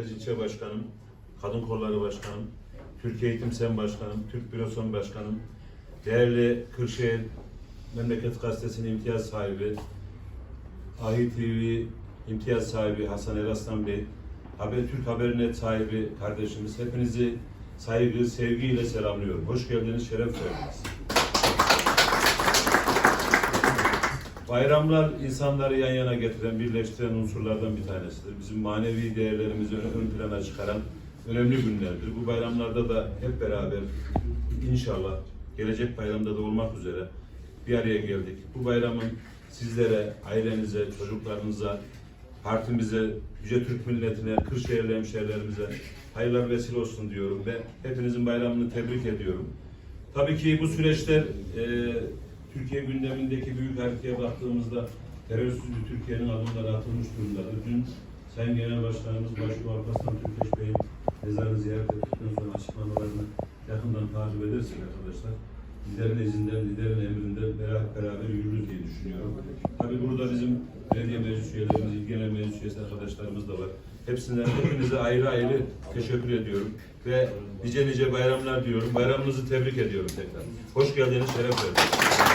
Merkez İlçe Başkanım, Kadın Kolları Başkanım, Türkiye Eğitim Sen Başkanım, Türk Büroson Başkanım, değerli Kırşehir Memleket Gazetesi'nin imtiyaz sahibi, Ahi TV imtiyaz sahibi Hasan Eraslan Bey, Habertürk Habernet sahibi kardeşimiz, hepinizi saygı, sevgiyle selamlıyorum. Hoş geldiniz, şeref verdiniz. Bayramlar insanları yan yana getiren, birleştiren unsurlardan bir tanesidir. Bizim manevi değerlerimizi ön, plana çıkaran önemli günlerdir. Bu bayramlarda da hep beraber inşallah gelecek bayramda da olmak üzere bir araya geldik. Bu bayramın sizlere, ailenize, çocuklarınıza, partimize, Yüce Türk milletine, Kırşehirli hemşehrilerimize hayırlar vesile olsun diyorum ve hepinizin bayramını tebrik ediyorum. Tabii ki bu süreçler e, Türkiye gündemindeki büyük haritaya baktığımızda terörsüz bir Türkiye'nin adımları atılmış durumdadır. Dün Sayın Genel Başkanımız Başbuğ Alparslan Türkeş Bey'in mezarını ziyaret ettikten sonra açıklamalarını yakından takip edersek arkadaşlar liderin izinden, liderin emrinden beraber, beraber yürürüz diye düşünüyorum. Tabii burada bizim belediye meclis üyelerimiz, il genel meclis üyesi arkadaşlarımız da var. Hepsinden hepinize ayrı ayrı teşekkür ediyorum ve nice nice bayramlar diyorum. Bayramınızı tebrik ediyorum tekrar. Hoş geldiniz, şeref verdiniz.